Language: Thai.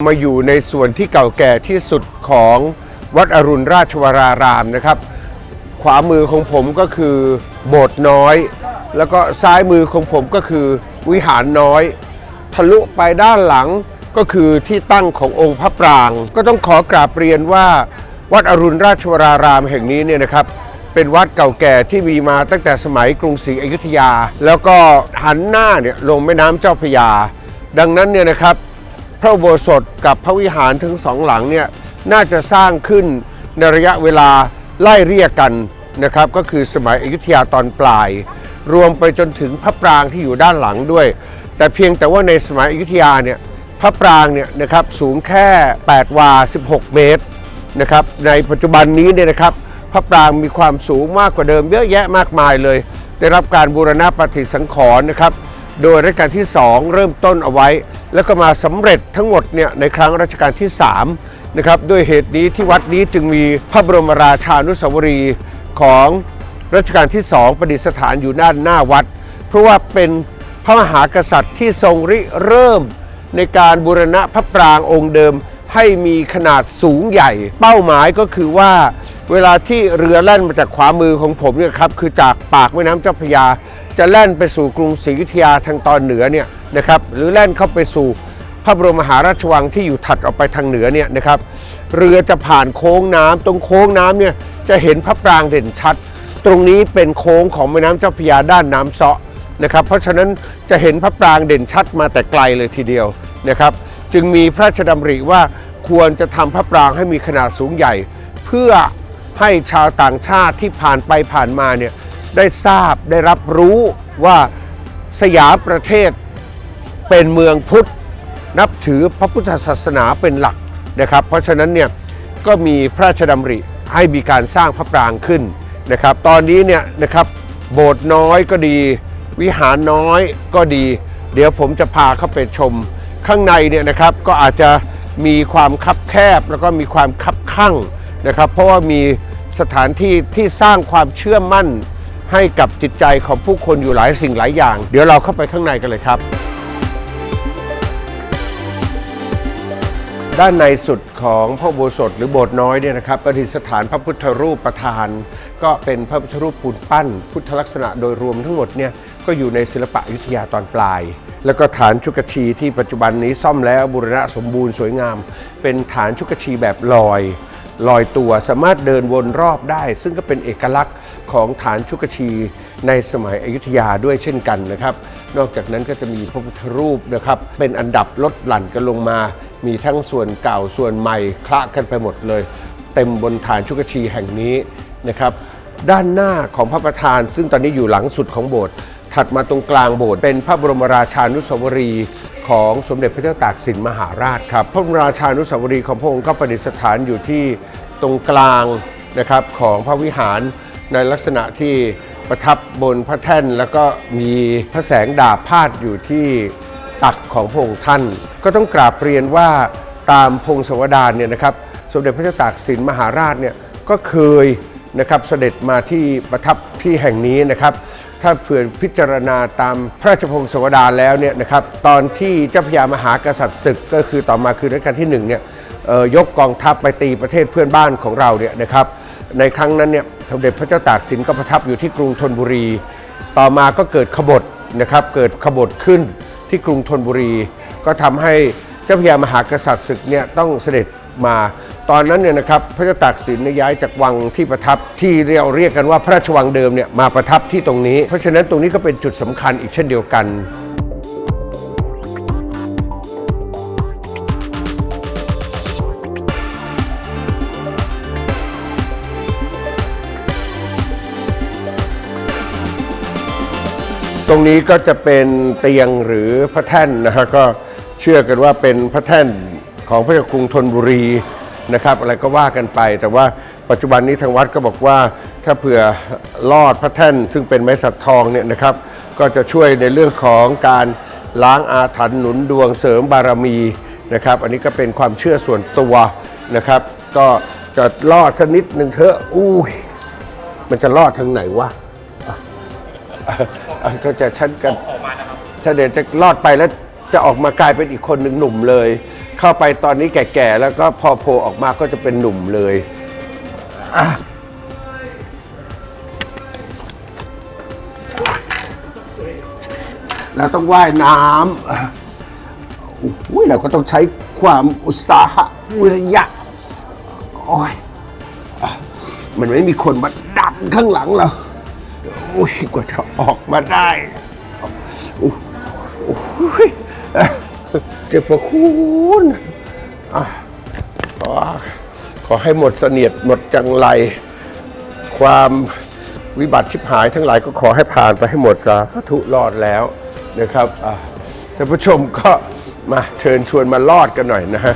มาอยู่ในส่วนที่เก่าแก่ที่สุดของวัดอรุณราชวรารามนะครับ ขวามือของผมก็คือโบสถ์น้อย แล้วก็ซ้ายมือของผมก็คือวิหารน้อย ทะลุไปด้านหลังก็คือที่ตั้งขององค์พระปราง ก็ต้องขอกราบเรียนว่า วัดอรุณราชวรารามแห่งนี้เนี่ยนะครับ เป็นวัดเก่าแก่ที่มีมาตั้งแต่สมัยกรุงศรีอยุธยา แล้วก็หันหน้าเนี่ยลงแม่น้ำเจ้าพระยา ดังนั้นเนี่ยนะครับ พระอุโบสถกับพระวิหารทั้งสองหลังเนี่ยน่าจะสร้างขึ้นในระยะเวลาไล่เรียกกันนะครับ ก็คือสมัยอยุธยาตอนปลาย รวมไปจนถึงพระปรางที่อยู่ด้านหลังด้วย แต่เพียงแต่ว่าในสมัยอยุธยาเนี่ยพระปรางเนี่ยนะครับสูงแค่ 8 วา 16 เมตรนะครับในปัจจุบันนี้เนี่ยนะครับ พระปรางมีความสูงมากกว่าเดิมเยอะแยะมากมายเลย ได้รับการบูรณะปฏิสังขรณ์นะครับ โดยรัชกาลที่ 2 เริ่มต้นเอาไว้ แล้วก็มาสำเร็จทั้งหมดเนี่ยในครั้งรัชกาลที่3นะครับด้วยเหตุนี้ที่วัดนี้จึงมีพระบรมราชานุสาวรีย์ของรัชกาลที่ 2 ประดิษฐานอยู่ด้านหน้าวัด เพราะว่าเป็นพระมหากษัตริย์ที่ทรงริเริ่ม ในการบูรณะพระปรางองค์เดิมให้มีขนาดสูงใหญ่ เป้าหมายก็คือว่าเวลาที่เรือแล่นมาจากขวามือของผมเนี่ยครับคือจากปากแม่น้ำเจ้าพระยา จะแล่นไปสู่กรุงศรีอยุธยาทางตอนเหนือเนี่ยนะครับหรือแล่นเข้าไปสู่พระบรมมหาราชวังที่อยู่ถัดออกไปทางเหนือเนี่ยนะครับเรือจะผ่านโค้งน้ำตรงโค้งน้ำเนี่ยจะเห็นพระปรางเด่นชัด ตรงนี้เป็นโค้งของแม่น้ำเจ้าพระยาด้านน้ำเซาะนะครับเพราะฉะนั้นจะเห็นพระปรางเด่นชัดมาแต่ไกลเลยทีเดียวนะครับจึงมีพระราชดำริว่าควรจะทำพระปรางให้มีขนาดสูงใหญ่ เพื่อให้ชาวต่างชาติที่ผ่านไปผ่านมาเนี่ย ได้ทราบได้รับรู้ว่าสยามประเทศเป็นเมืองพุทธ นับถือพระพุทธศาสนาเป็นหลักนะครับ เพราะฉะนั้นเนี่ยก็มีพระราชดำริให้มีการสร้างพระปรางขึ้นนะครับ ตอนนี้เนี่ยนะครับโบสถ์น้อยก็ดี วิหารน้อยก็ดี เดี๋ยวผมจะพาเข้าไปชม ข้างในเนี่ยนะครับก็อาจจะมีความคับแคบแล้วก็มีความคับข้างนะครับ เพราะว่ามีสถานที่ที่สร้างความเชื่อมั่น ให้กับจิตใจของผู้คนอยู่หลายสิ่งหลายอย่าง เดี๋ยวเราเข้าไปข้างในกันเลยครับ ด้านในสุดของพระอุโบสถหรือโบสถ์น้อยเนี่ยนะครับประดิษฐานพระพุทธรูปประธาน ก็เป็นพระพุทธรูปปูนปั้น พุทธลักษณะโดยรวมทั้งหมดเนี่ยก็อยู่ในศิลปะยุธยาตอนปลาย แล้วก็ฐานชุกชีที่ปัจจุบันนี้ซ่อมแล้วบูรณะสมบูรณ์สวยงาม เป็นฐานชุกชีแบบลอยลอยตัวสามารถเดินวนรอบได้ ซึ่งก็เป็นเอกลักษณ์ ของฐานชุกชีในสมัยอยุธยาด้วยเช่นกันนะครับ นอกจากนั้นก็จะมีพระพุทธรูปนะครับ เป็นอันดับลดหลั่นกันลงมา มีทั้งส่วนเก่าส่วนใหม่คละกันไปหมดเลย เต็มบนฐานชุกชีแห่งนี้นะครับ ด้านหน้าของพระประธาน ซึ่งตอนนี้อยู่หลังสุดของโบสถ์ถัดมาตรงกลางโบสถ์เป็นพระบรมราชานุสาวรีย์ของสมเด็จพระเจ้าตากสินมหาราชครับ พระบรมราชานุสาวรีย์ของพระองค์ก็ประดิษฐานอยู่ที่ตรงกลางนะครับของพระวิหาร ในลักษณะที่ประทับบนพระแท่น แล้วก็มีพระแสงดาบพาดอยู่ที่ตักของพระองค์ท่าน ก็ต้องกราบเรียนว่าตามพงศาวดารเนี่ยนะครับ สมเด็จพระเจ้าตากสินมหาราชเนี่ยก็เคยนะครับเสด็จมาที่ประทับที่แห่งนี้นะครับ ถ้าเผื่อพิจารณาตามพระราชพงศาวดารแล้วเนี่ยนะครับ ตอนที่เจ้าพระยามหากษัตริย์ศึกก็คือต่อมาคือรัชกาลที่หนึ่งเนี่ยยกกองทัพไปตีประเทศเพื่อนบ้านของเราเนี่ยนะครับ ในครั้งนั้นเนี่ย สมเด็จพระเจ้าตากสินก็ประทับอยู่ที่กรุงธนบุรี ต่อมาก็เกิดขบฏนะครับเกิดขบฏขึ้นที่กรุงธนบุรี ก็ทำให้เจ้าพระยามหากษัตริย์ศึกเนี่ยต้องเสด็จมา ตอนนั้นเนี่ยนะครับพระเจ้าตากสินเนี่ยย้ายจากวังที่ประทับที่เราเรียกกันว่าพระราชวังเดิมเนี่ยมาประทับที่ตรงนี้ เพราะฉะนั้นตรงนี้ก็เป็นจุดสำคัญอีกเช่นเดียวกัน ตรงนี้ก็จะเป็นเตียงหรือพระแท่นนะฮะก็เชื่อกันว่าเป็นพระแท่นของพระเจ้ากรุงธนบุรีนะครับ อะไรก็ว่ากันไป แต่ว่าปัจจุบันนี้ทางวัดก็บอกว่า ถ้าเผื่อลอดพระแท่น ซึ่งเป็นไม้สักทองเนี่ยนะครับ ก็จะช่วยในเรื่องของการล้างอาถรรพ์หนุนดวงเสริมบารมีนะครับ อันนี้ก็เป็นความเชื่อส่วนตัวนะครับ ก็จะลอดสนิดหนึ่งเถอะอุ้ยมันจะลอดทางไหนวะ อะก็จะชั้นกันถ้าเดี๋ยวจะรอดไปแล้วจะออกมากลายเป็นอีกคนหนึ่งหนุ่มเลย เข้าไปตอนนี้แก่ๆแล้วก็พอโผล่ออกมาก็จะเป็นหนุ่มเลยอะเราต้องว่ายน้ำอุ้ยเราก็ต้องใช้ความอุตสาหะวิริยะโอ้ยอะมันไม่มีคนมาดักข้างหลังเรา อุ้ยกว่าจะออกมาได้อุ๊ยอุ๊ยเจ็บประคุณอขอขอให้หมดเสนียดหมดจังไร ความวิบัติชิบหายทั้งหลายก็ขอให้ผ่านไปให้หมดสาธุรอดแล้วนะครับท่านผู้ชมก็มาเชิญชวนมารอดกันหน่อยนะฮะ